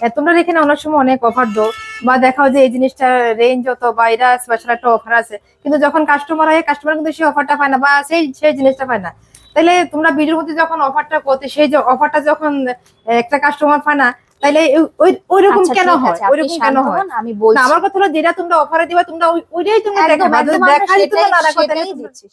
এ, তোমরা এখানে অনেক সময় অনেক অফার দো বা দেখাও যে এই জিনিসটা রেঞ্জ যত বা এটা স্পেশাল একটা অফার আছে। কিন্তু যখন কাস্টমার হয় কাস্টমার কিন্তু সেই অফারটা পায় না বা সেই সেই জিনিসটা পায় না। তাহলে তোমরা ভিডিওর মধ্যে যখন অফারটা করতে সেই যে অফারটা যখন একটা কাস্টমার পায় না তাহলে ওই- ওই ওইরকম আচ্ছা, কেন হয়? আছে, আপনি ওইরকম কেন হয়? আমি বলছি আমার কথা হলো যেটা তোমরা অফারে দিবা তোমরা ওইটাই তোমরা দেখাবা। দেখাই তোমরা দেখো।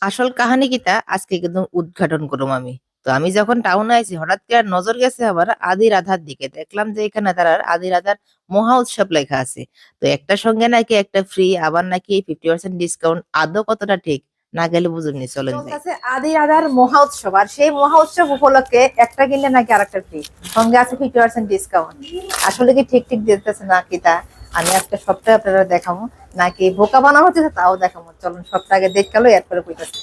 আসল কাহানি কিতা আজকে একদম উদ্ঘাটন করুম আমি। তো আমি যখন টাউনে আইছি হঠাৎ করে নজর গেছে আবার আদি রাধার দিকে। দেখলাম যে এখানে তার আদি রাধার মহা উৎসব লেখা আছে। তো একটা সঙ্গে নাকি একটা ফ্রি আবার নাকি ফিফটি পার্সেন্ট ডিসকাউন্ট আদৌ কতটা ঠিক? না গেলে বুঝুননি চলেন আদি আদার মহা উৎসব আর সেই মহা উৎসব উপলক্ষে একটা কিনলে নাকি আরেকটা ফ্রি সঙ্গে আছে ফিফটি পার্সেন্ট ডিসকাউন্ট আসলে কি ঠিক ঠিক দিতেছে না কি তা? আমি একটা সপ্তাহে আপনারা দেখাবো। নাকি বোকা বানা হচ্ছে তাও দেখাবো। চলুন সপ্তাহে আগে দেখল এরপরে কইতেছে।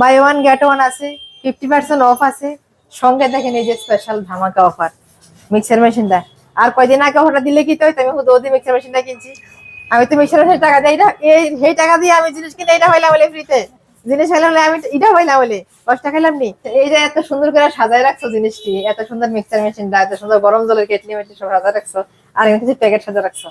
বাই ওয়ান গেট ওয়ান আছে। ফিফটি পার্সেন্ট অফ আছে। সঙ্গে দেখেন এই যে স্পেশাল ধামাকা অফার মিক্সার মেশিনটা আর কয়দিন আগে অফারটা দিলে কি তো আমি হুদো মিক্সার মেশিনটা কিনছি। আমি তো মিক্সার মেশিন টাকা না। এই, সেই টাকা দিয়ে আমি জিনিস কিনে এটা হইলাম বলে ফ্রিতে জিনিস হইলাম বলে আমি এটা হইলাম বলে। দশটা খাইলাম নি। এই যে এত সুন্দর করে সাজায় রাখছো জিনিসটি, এত সুন্দর মিক্সার মেশিনটা এত সুন্দর গরম জলের কেটলি মেটলি সব সাজায় রাখছো। আর কিছু প্যাকেট সাজা রাখছো।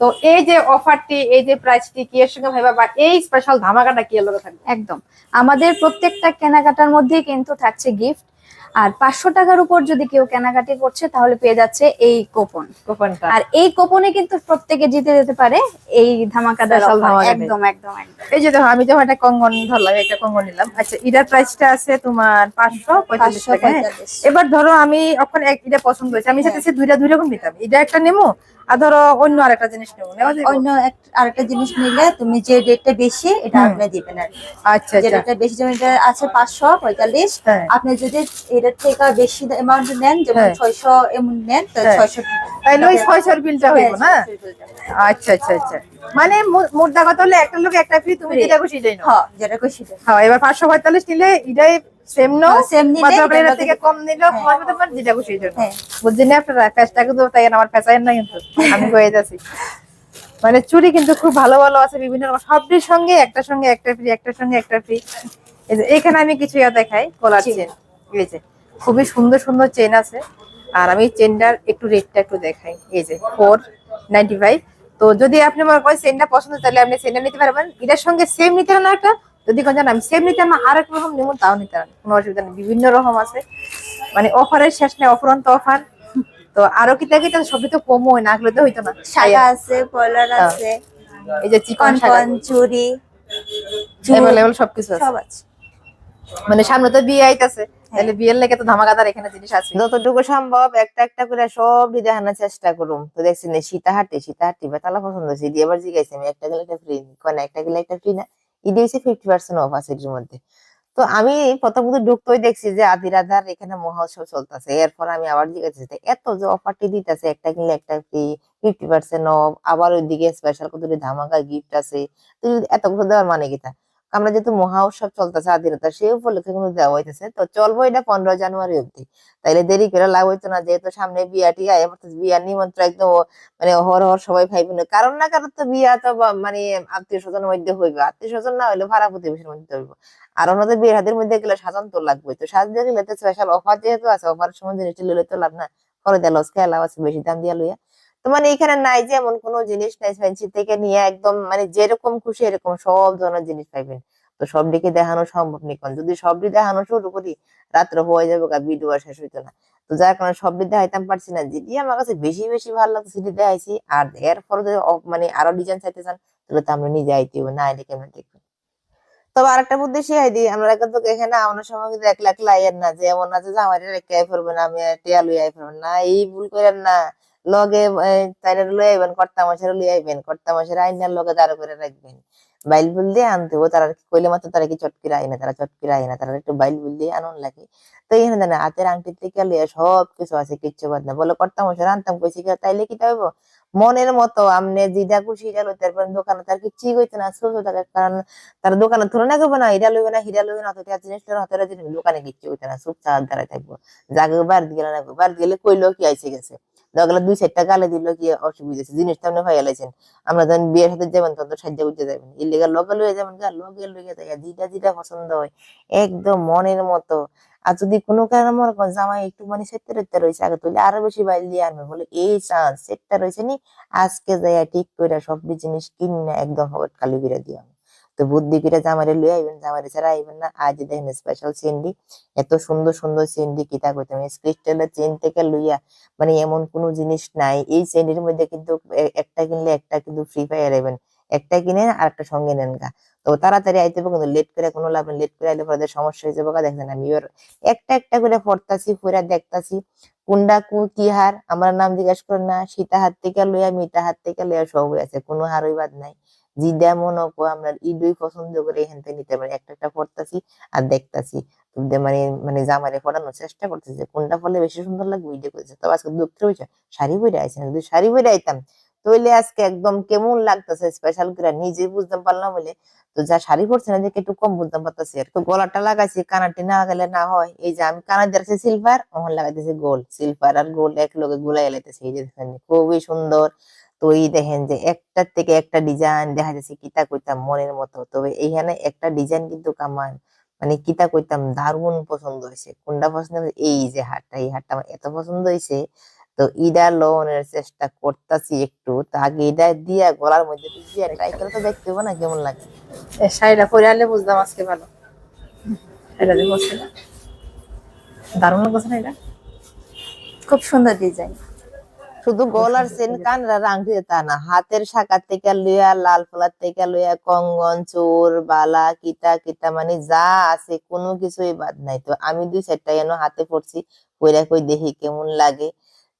তো এই যে অফারটি এই যে প্রাইসটি কি এর সঙ্গে ভাইবা বা এই স্পেশাল ধামাকাটা কি এর থাকবে? একদম। আমাদের প্রত্যেকটা কেনাকাটার মধ্যেই কিন্তু থাকছে গিফট আর পাঁচশো টাকার উপর যদি কেউ কেনাকাটি করছে তাহলে পেয়ে যাচ্ছে এই কুপন কুপনটা আর এই কুপনে কিন্তু প্রত্যেকে জিতে যেতে পারে এই ধামাকাদার Special একদম একদম একদম। এই যে দেখো আমি যখন একটা কঙ্গন ধরলাম একটা কঙ্গন নিলাম আচ্ছা এটার প্রাইসটা আছে তোমার পাঁচশো পঁয়তাল্লিশ টাকা হ্যাঁ? এবার ধরো আমি এখন এক এটা পছন্দ হয়েছে আমি হ্যাঁ। চাইতেছি দুইটা দুই রকম নিতাম। এটা একটা নেব আর ধরো অন্য আরেকটা জিনিস নেব অন্য আরেকটা জিনিস নিলে তুমি যে রেটটা বেশি এটা আপনি দিবেন আর আচ্ছা যে আচ্ছা। রেটটা বেশি যেমন এটা আছে পাঁচশো পঁয়তাল্লিশ হ্যাঁ। আপনি যদি এটার থেকে বেশি অ্যামাউন্ট নেন যেমন হ্যাঁ। ছয়শো এমন নেন তো হ্যাঁ। ছয়শো ওই ছয়শোর বিলটা হইব না? আচ্ছা আচ্ছা আচ্ছা। মানে মোট দেখা হলে একটা লোক একটা ফ্রি তুমি যেটা খুশি হ্যাঁ যেটা খুশি দেন। হ্যাঁ এবার পাঁচশো পঁয়তাল্লিশ নিলে এটাই সেম নো হ্যাঁ, নিলে থেকে কম নিলেও হ্যাঁ। কমার যেটা খুশি হ্যাঁ। বুঝছেন আপনারা? ফ্যাসটাকে তো তাই আমার ফ্যাসাইন না কিন্তু। আমি কয়ে যাচ্ছি। মানে চুড়ি কিন্তু খুব ভালো ভালো আছে বিভিন্ন রকম। সবটির সঙ্গে একটার সঙ্গে একটা ফ্রি একটার সঙ্গে একটা ফ্রি এই যে এখানে আমি কিছু ইয়া দেখাই কলার চেন। এই যে খুবই সুন্দর সুন্দর চেন আছে। আর আমি চেনটার একটু রেটটা একটু দেখাই। এই যে ফোর নাইনটি ফাইভ তো যদি আপনি মনে করেন চেনটা পছন্দ তাহলে আপনি চেনটা নিতে পারবেন। এটার সঙ্গে সেম নিতে না একটা যদি কোন জানেন আমি সেম নিতে না আরেক রকম নেব তাও নিতে পারেন কোনো অসুবিধা নেই বিভিন্ন রকম আছে। মানে অফারের শেষ নেই অফুরন্ত অফার। তো আরও কি থাকে সবই তো কম হয় না হলে তো হইতো না। শাখা আছে পলার হ্যাঁ। আছে এই যে চিকন চুরি এভেলেবল সবকিছু আছে। সব আছে। মানে সামনে তো বিয়ে আইতাছে। তাহলে বিয়ের লেগে তো ধামাকাদার এখানে জিনিস আছে। যতটুকু সম্ভব একটা একটা করে সব দেখানোর চেষ্টা করুম। তো দেখছি না সীতাহাটি সীতাহাটি বেতালা পছন্দ হয়েছে। ইডি আবার জিজ্ঞাসা আমি একটা গেলে একটা ফ্রি কয় না একটা গেলে একটা ফ্রি না। ইডি হয়েছে ফিফটি পার্সেন্ট অফ আছে এটির মধ্যে। তো আমি প্রথমত ঢুকতেই দেখছি যে আদি রাধার এখানে মহোৎসব চলতেছে। এরপর আমি আবার জিজ্ঞাসা এত যে অফারটি দিতেছে, একটা কিনলে একটা ফ্রি ফিফটি পার্সেন্ট অফ আবার ওইদিকে স্পেশাল কত ধামাকা গিফট আছে? তো এত কিছু দেওয়ার মানে কি তা? আমরা যেহেতু মহা উৎসব চলতেছে আদিরতা সেই উপলক্ষে কিন্তু দেওয়া হইতেছে। তো চলবো এটা পনেরো জানুয়ারি অব্দি তাইলে দেরি করে লাভ হইতো না, যেহেতু সামনে বিয়াটি আয় বিয়ার নিমন্ত্রণ একদম মানে হর হর সবাই ভাই বোন কারণ না কারণ তো বিয়া তো মানে আত্মীয় স্বজনের মধ্যে হইবে, আত্মীয় স্বজন না হইলে ভাড়া প্রতিবেশীর মধ্যে হইব। আর ওনাদের বিয়ের হাতের মধ্যে গেলে সাজান তো লাগবে তো সাজতে গেলে তো স্পেশাল অফার যেহেতু আছে অফার সময় জিনিসটা লইলে তো লাভ না। পরে দেয়া লস, খেয়ে লাভ আছে, বেশি দাম দিয়া লইয়া। তো মানে এখানে নাই যে এমন কোনো জিনিস নাই ফ্যান্সি থেকে নিয়ে একদম মানে যেরকম খুশি এরকম সব ধরনের জিনিস পাইবেন। তো সব দিকে দেখানো সম্ভব কারণ যদি সবটি দেখানো শুরু করি, রাত্রে হয়ে যাবে ভিডিও আর শেষ হইতো না। তো যার কারণে সবটি দেখাইতাম পারছি না। যেটি আমার কাছে বেশি বেশি ভালো লাগছে, সেটি দেখাইছি। আর এরপরে যদি মানে আরও ডিজাইন চাইতে চান, তাহলে তো আমরা নিজে আইতে হবে না আইলে কেমন দেখবেন? তবে আরেকটা বুদ্ধি শিখাই দিই, আমরা কিন্তু এখানে আমার সময় কিন্তু একলা একলা আইয়ের না, যে এমন আছে যে আমার রেখে আই ফেলবেন আমি টিয়া লই আই ফেলবেন না, এই ভুল করেন না। লগে তাইলে লই আইবেন, কর্তা মাসের লই আইবেন, কর্তা মাসের আইনার লগে দাঁড় করে রাখবেন। বাইল বুল দিয়ে আনতে তারা কইলে মাত্র তারা কি চটকিরা আই না তারা চটকিরা আই না তারা একটু বাইল বুল দিয়ে আনন্দ লাগে। তো এখানে জানে হাতের আংটি থেকে লিয়ে সব কিছু আছে, কিচ্ছু বাদ না। বলে কর্তা মাসের আনতাম কইছি কি, তাইলে কি হইব? মনের মতো, আমনে যেটা খুশি এটা লইতে পারবেন, দোকানে তার কিচ্ছুই কইতে না, ছোট থাকে, কারণ তার দোকানে তুলনা করব না, এটা লইবে না হিরা লইবে না অত জিনিসটা হাতের জিনিস দোকানে কিচ্ছু কইতে না চুপ চাপ দাঁড়ায় থাকব। জাগে বাড়ি গেলে না বাড়ি গেলে কইলো কি আইসে গেছে। দুই চারটা গালে দিল কি অসুবিধা জিনিসটা আপনি ভাই এলাইছেন আমরা যখন বিয়ের সাথে যাবেন তখন সাহায্য করতে যাবেন ইলিগাল লগে লইয়ে যাবেন গা লগে লইয়ে যায় যেটা যেটা পছন্দ হয়, একদম মনের মতো। আর যদি কোনো কারণে মনে করেন জামাই একটু মানে সেটটা রেটটা রয়েছে, আগে তুলে আরও বেশি বাইরে দিয়ে আনবে, বলে এই চান্স, সেটটা রয়েছে নি, আজকে যাইয়া ঠিক করে সব জিনিস কিনে একদম খালি করে দিয়ে তো বুদ্ধি করে জামারে লই আইবেন জামারে ছাড়া আইবেন না। আজ দেখেন স্পেশাল সেন্ডি, এত সুন্দর সুন্দর সেন্ডি কিতা করতাম ক্রিস্টালের চেন থেকে লইয়া মানে এমন কোনো জিনিস নাই। এই সেন্ডির মধ্যে কিন্তু একটা কিনলে একটা কিন্তু ফ্রি ফায়ার আইবেন। একটা কিনে আর একটা সঙ্গে নেন গা। তো তাড়াতাড়ি আইতে হবে, কিন্তু লেট করে কোনো লাভ লেট করে আইলে পরে সমস্যা হয়ে যাবে গা। দেখেন আমি এবার একটা একটা করে পড়তাছি, পুরা দেখতাছি। কোনটা কু কি হার? আমার নাম জিজ্ঞাসা করেন না। সীতা হাত থেকে লইয়া মিতা হাত থেকে লইয়া সব আছে। কোনো হারই বাদ নাই। আমরা পছন্দ করে এখান থেকে নিতে পারি। একটা একটা পড়তাছি আর দেখতাছি। মানে মানে জামারে পড়ানোর চেষ্টা করতেছে কোনটা পড়লে বেশি সুন্দর লাগবে, ওইটা তবে আজকে শাড়ি পরে আইছে যদি শাড়ি পরে আইতাম তাহলে আজকে একদম কেমন লাগতেছে স্পেশাল করে নিজে বুঝতে পারলাম বলে তো যা শাড়ি পরছে না, দেখে একটু কম বুঝতে পারতেছি। আর তো গলাটা লাগাইছি, কানাটি না গেলে না হয়। এই যে আমি কানা দিয়েছি সিলভার ওখানে লাগাইতেছি গোল সিলভার আর গোল এক লগে গুলাই লাইতেছি, এই যে খুবই সুন্দর। তো দেখেন যে একটার থেকে একটা ডিজাইন দেখা যাচ্ছে কিতা কইতাম মনের মতো। তবে এইখানে একটা ডিজাইন কিন্তু কামান মানে কিতা কইতাম দারুণ পছন্দ হয়েছে। কোনটা পছন্দ এই যে হাটটা এই হাটটা আমার এত পছন্দ হয়েছে। তো ইডা লোনের চেষ্টা করতেছি একটু। তা আগে ইডা দিয়া গলার মধ্যে দিয়ে ট্রাই করে তো দেখতে হবে না, কেমন লাগে? এই শাড়িটা পরে আনলে বুঝলাম আজকে ভালো। এটা বসে দারুণ লাগছে না এটা? খুব সুন্দর ডিজাইন শুধু গলার সেন কানরা আংটি তা না। হাতের শাখা থেকে লইয়া লাল ফলার থেকে লইয়া কঙ্গন চোর বালা কিতা কিতা মানে যা আছে কোনো কিছুই বাদ নাই। তো আমি দুই চারটা যেন হাতে পড়ছি পয়রা কই দেখি কেমন লাগে।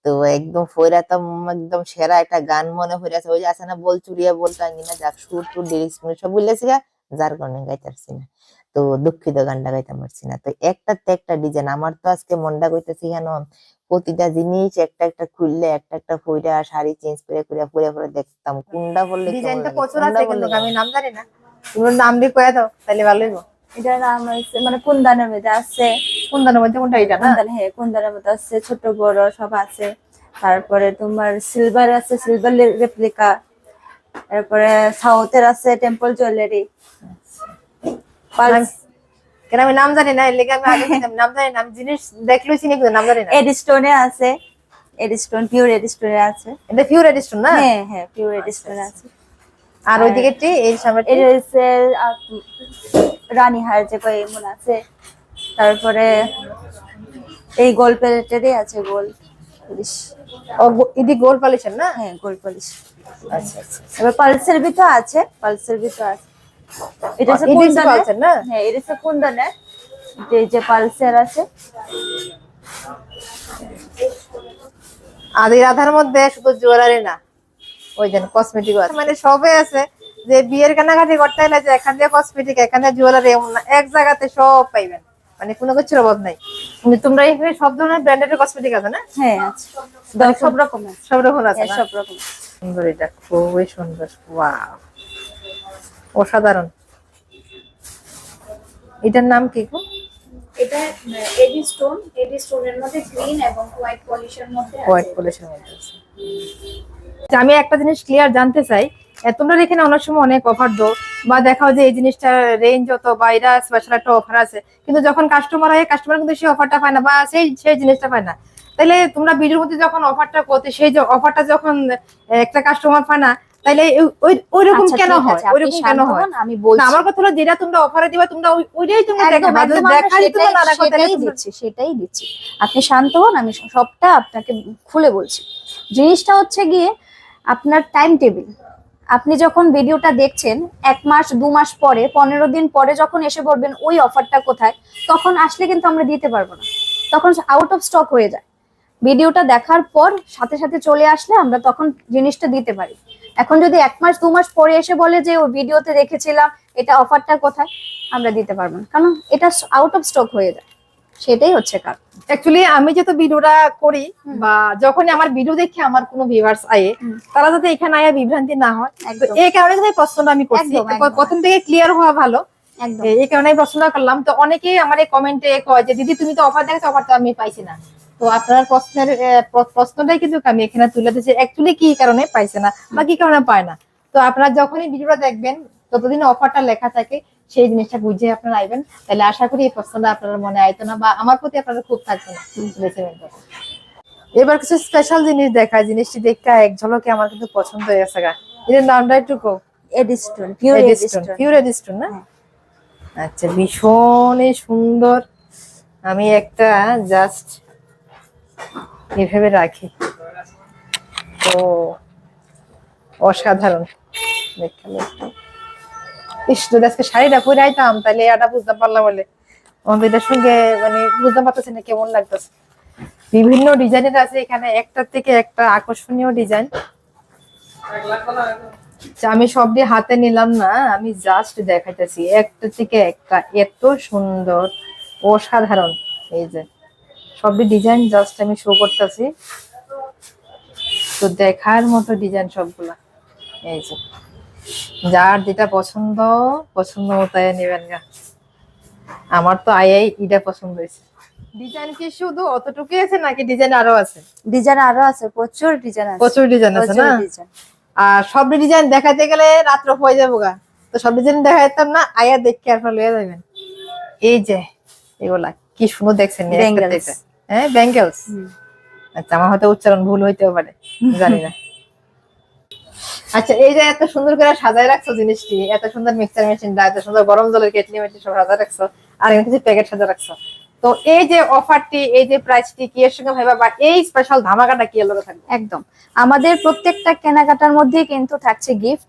তো একদম ফয়রা তো একদম সেরা একটা গান মনে হয়ে আছে ওই যে আছে না বল চুরিয়া বল না যাক সুর টুর লিরিক্স সব বুঝলেছি গা যার কারণে গাইতে পারছি না। তো দুঃখিত গানটা গাইতে পারছি না। তো একটার তো একটা ডিজাইন আমার তো আজকে মনটা কইতেছি কেন প্রতিটা জিনিস একটা একটা খুললে একটা একটা ফইরা শাড়ি চেঞ্জ করে করে পরে পরে দেখতাম। কোনটা বললে ডিজাইনটা প্রচুর আছে কিন্তু আমি নাম জানি না। তুমি নাম দিয়ে কয়ে দাও তাহলে ভালো হইব। এটার নাম হচ্ছে মানে কুন্দানের মধ্যে আছে? কোন দানের মধ্যে কোনটা এটা না? হ্যাঁ কুন্দানের মধ্যে আছে? ছোট বড় সব আছে। তারপরে তোমার সিলভার আছে সিলভার রেপ্লিকা তারপরে সাউথের আছে টেম্পল জুয়েলারি আমি- কেন আমি নাম জানি না এর লেগে আমি আগে নাম জানি না আমি জিনিস দেখলেও চিনি কিন্তু নাম জানি না। আছে এড স্টোন পিওর এড স্টোনে আছে। এটা পিওর এডিশন না? হ্যাঁ হ্যাঁ পিওর এড স্টোনে আছে। আর ওইদিকে টি এই সামনে এটা হচ্ছে আহ, রানীহার যে কয় এমন আছে তারপরে এই গোল প্লেটেরই আছে গোল পলিশ। গোল পালিশন না? হ্যাঁ গোল পলিশ। আচ্ছা আচ্ছা। এবার পালসের ভিতর আছে পালসের ভিতর আছে। এটা হচ্ছে না? হ্যাঁ এটা হচ্ছে যে যে পালসের আছে। আদি রাধার মধ্যে শুধু জুয়েলারি না ওই যেন কসমেটিক আছে। মানে সবে আছে যে বিয়ের কেনাকাটি করতে হলে যে এখান দিয়ে কসমেটিক এখান জুয়েলারি এমন না এক জায়গাতে সব পাইবেন। মানে কোনো কিছুর অভাব নাই। তোমরা এখানে সব ধরনের ব্র্যান্ডের কসমেটিক আছে না? হ্যাঁ আছে। মানে সব রকম সব রকম আছে হ্যাঁ, সব রকম সুন্দর এটা খুবই সুন্দর। ওয়াও অসাধারণ। এটার নাম কি গো? এটা এডি স্টোন এডি স্টোনের মধ্যে গ্রিন এবং হোয়াইট পলিশের মধ্যে হোয়াইট পলিশের মধ্যে আছে। আচ্ছা, আমি একটা জিনিস ক্লিয়ার জানতে চাই। তোমরা এখানে অনেক সময় অনেক অফার দো বা দেখাও যে এই জিনিসটার রেঞ্জ যত বা এটা স্পেশাল একটা অফার আছে। কিন্তু যখন কাস্টমার হয় কাস্টমার কিন্তু সেই অফারটা পায় না বা সেই সেই জিনিসটা পায় না। তাহলে তোমরা ভিডিওর মধ্যে যখন অফারটা করতে সেই যে অফারটা যখন একটা কাস্টমার পায় না তাহলে ওই রকম আচ্ছা, কেন হয়? ওই রকম কেন হয়? আমি বলছি। আমার কথা হলো যেটা তোমরা অফারে দিবা তোমরা ওইটাই তোমরা দেখাবা। দেখাই সেটাই না সেটাই তোমরা- দিচ্ছি সেটাই দিচ্ছি। আপনি শান্ত হন আমি সবটা আপনাকে খুলে বলছি। জিনিসটা হচ্ছে গিয়ে আপনার টাইম টেবিল আপনি যখন ভিডিওটা দেখছেন এক মাস দু মাস পরে পনেরো দিন পরে যখন এসে বলবেন ওই অফারটা কোথায়? তখন আসলে কিন্তু আমরা দিতে পারব না। তখন আউট অফ স্টক হয়ে যায়। ভিডিওটা দেখার পর সাথে সাথে চলে আসলে আমরা তখন জিনিসটা দিতে পারি। এখন যদি এক মাস দু মাস পরে এসে বলে যে ওই ভিডিওতে দেখেছিলাম এটা অফারটা কোথায়? আমরা দিতে পারব না। কারণ এটা আউট অফ স্টক হয়ে যায়। সেটাই হচ্ছে কারণ। অ্যাকচুয়ালি আমি যত ভিডিওটা করি বা যখনই আমার ভিডিও দেখে আমার কোনো ভিউয়ার্স আয়ে তারা যাতে এখানে আয়া বিভ্রান্তি না হয় এই কারণে কিন্তু প্রশ্নটা আমি করছি। প্রথম থেকে ক্লিয়ার হওয়া ভালো। একদম। এই- কারণে প্রশ্নটা করলাম। তো অনেকেই আমার এই কমেন্টে কয় যে দিদি তুমি তো অফার দেখছ অফার তো আমি পাইছি না। তো আপনার প্রশ্নের প্রশ্নটাই কিন্তু আমি এখানে তুলে দিচ্ছি অ্যাকচুয়ালি কি কারণে পাইছে না বা কি কারণে পায় না? তো আপনারা যখনই ভিডিওটা দেখবেন ততদিন অফারটা লেখা থাকে সেই জিনিসটা বুঝে আপনারা আইবেন। তাহলে আশা করি এই প্রশ্নটা আপনার মনে আইতো না বা আমার প্রতি আপনাদের খুব থাকতো না। এবার কিছু স্পেশাল জিনিস দেখায় জিনিসটি দেখতে এক ঝলকে আমার কিন্তু পছন্দ হয়ে গেছে গা। এর নামটা একটু কো Eddystone pure Eddystone Eddystone pure Eddystone না? আচ্ছা ভীষণই সুন্দর। আমি একটা জাস্ট এভাবে রাখি। ও অসাধারণ। মানে বিভিন্ন ডিজাইনের আছে এখানে একটার থেকে একটা আকর্ষণীয় ডিজাইন। আচ্ছা, আমি সব দিয়ে হাতে নিলাম না আমি জাস্ট দেখাইতেছি। একটা থেকে একটা এত সুন্দর অসাধারণ। এই যে সবই ডিজাইন জাস্ট আমি শো করতেছি। তো দেখার মতো ডিজাইন সবগুলা। এই যে। যার যেটা পছন্দ পছন্দ মতো নেবেন গা। আমার তো আয়াই এটা পছন্দ হয়েছে। ডিজাইন কি শুধু অতটুকুই আছে নাকি ডিজাইন আরও আছে? ডিজাইন আরও আছে প্রচুর ডিজাইন আছে। প্রচুর ডিজাইন আছে না? আর সব ডিজাইন দেখাতে গেলে রাত্র হয়ে যাব গা। তো সব ডিজাইন দেখাইতাম না আয়া দেখে আপনার লয়ে যাবেন এই যে এগুলা। কি সুন্দর দেখছেন। হ্যাঁ ব্যাঙ্গেলস আচ্ছা আমার হয়তো উচ্চারণ ভুল হইতেও পারে জানি না। আচ্ছা এই যে এত সুন্দর করে সাজায় রাখছো জিনিসটি এত সুন্দর মিক্সার মেশিনটা এত সুন্দর গরম জলের কেটলি মেটলি সব সাজায় রাখছো আর কিছু প্যাকেট সাজা রাখছো। তো এই যে অফারটি এই যে প্রাইসটি কি এর সঙ্গে ভাইবা বা এই স্পেশাল ধামাকাটা কি এর লগে থাকবে? একদম। আমাদের প্রত্যেকটা কেনাকাটার মধ্যেই কিন্তু থাকছে গিফট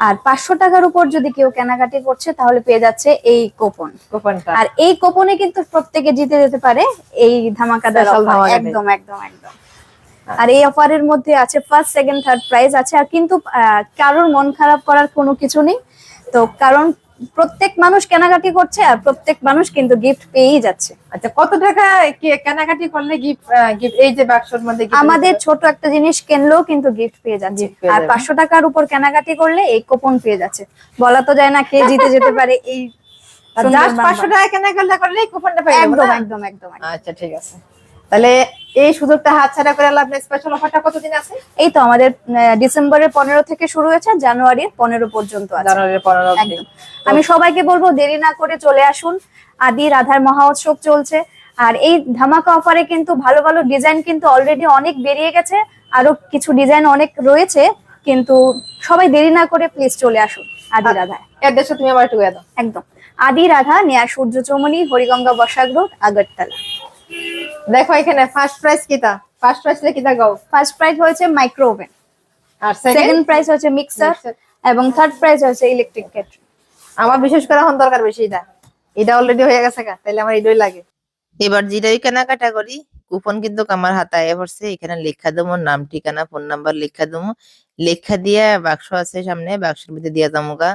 আর পাঁচশো টাকার উপর যদি কেউ কেনাকাটি করছে তাহলে পেয়ে যাচ্ছে এই কোপন কোপনটা আর এই কোপনে কিন্তু প্রত্যেকে জিতে যেতে পারে। এই ধামাকাদার একদম একদম একদম। আর এই অফারের মধ্যে আছে ফার্স্ট সেকেন্ড থার্ড প্রাইজ আছে। আর কিন্তু কারোর মন খারাপ করার কোনো কিছু নেই। তো কারণ প্রত্যেক মানুষ কেনাকাটি করছে আর প্রত্যেক মানুষ কিন্তু গিফট পেয়েই যাচ্ছে। আচ্ছা কত টাকা কেনাকাটি করলে গিফট গিফট এই যে বাক্সর মধ্যে আমাদের ছোট একটা জিনিস কিনলেও কিন্তু গিফট পেয়ে যাচ্ছে। আর পাঁচশো টাকার উপর কেনাকাটি করলে এই কুপন পেয়ে যাচ্ছে। বলা তো যায় না কে জিতে যেতে পারে এই জাস্ট পাঁচশো। টাকা কেনাকাটা করলে কুপনটা যাব একদম একদম একদম। আচ্ছা ঠিক আছে। তাহলে এই সুযোগটা হাতছাড়া করে আপনার স্পেশাল অফারটা কতদিন আছে? এই তো আমাদের ডিসেম্বরের পনেরো থেকে শুরু হয়েছে জানুয়ারির পনেরো পর্যন্ত জানুয়ারির পনেরো আমি সবাইকে বলব দেরি না করে চলে আসুন। আদি রাধার মহা উৎসব চলছে। আর এই ধামাকা অফারে কিন্তু ভালো ভালো ডিজাইন কিন্তু অলরেডি অনেক বেরিয়ে গেছে। আরও কিছু ডিজাইন অনেক রয়েছে কিন্তু সবাই দেরি না করে প্লিজ চলে আসুন আদি রাধা। অ্যাড্রেসটা তুমি একটু একদম। আদি রাধা নেয়া সূর্য চৌমনি হরিগঙ্গা বসাক রোড আগরতলা। দেখো এখানে ফার্স্ট প্রাইস কিটা? ফার্স্ট প্রাইস লে কিটা গাও ফার্স্ট প্রাইজ হয়েছে মাইক্রো ওভেন আর সেকেন্ড প্রাইজ হচ্ছে মিক্সার এবং থার্ড প্রাইজ হচ্ছে ইলেকট্রিক কেটলি আমার বিশেষ করে এখন দরকার বেশি এটা। এটা অলরেডি হয়ে গেছে গা তাহলে আমার এটাই লাগে। এবার যেটাই কেনাকাটা করি কুপন কিন্তু আমার হাতায় পড়ছে। এখানে লেখা দেবো নাম ঠিকানা ফোন নাম্বার লেখা দেবো। লেখা দিয়া বাক্স আছে সামনে বাক্সের ভিতরে দিয়া যাব গা।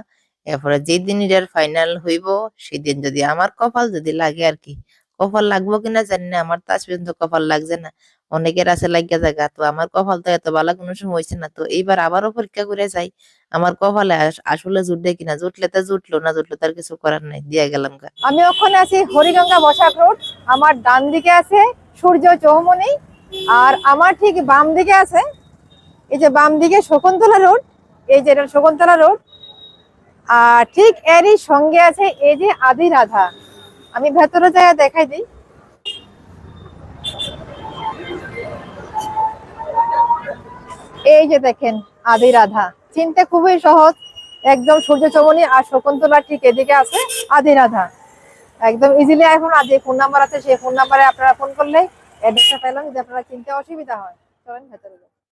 এরপরে যেদিন এটার ফাইনাল হইব সেদিন যদি আমার কপাল যদি লাগে আর কি কপাল লাগবো কিনা জানি না, আমার তো আজ পর্যন্ত কপাল লাগছে না। অনেকের আছে লাগিয়া জায়গা, তো আমার কপাল তো এত ভালো কোনো সময় হয়েছে না। তো এইবার আবারও পরীক্ষা করে যাই, আমার কপালে আসলে জুটবে কিনা? জুটলে তো জুটলো না, জুটলো তার কিছু করার নাই, দিয়ে গেলাম গা। আমি ওখানে আছি হরিগঙ্গা বসাক রোড, আমার ডান দিকে আছে সূর্য চৌমনি, আর আমার ঠিক বাম দিকে আছে, এই যে বাম দিকে শকুন্তলা রোড, এই যে শকুন্তলা রোড, আর ঠিক এরই সঙ্গে আছে এই যে আদি রাধা আমি ভেতরে যাই দেখাই দিই। এই যে দেখেন আদি রাধা। চিনতে খুবই সহজ। একদম সূর্য চমনি আর শকুন্তলা ঠিক এদিকে আছে আদি রাধা। একদম ইজিলি এখন আদি যে ফোন নাম্বার আছে, সেই ফোন নাম্বারে আপনারা ফোন করলে অ্যাড্রেসটা পেলাম যদি আপনারা চিনতে অসুবিধা হয়, চলেন ভেতরে।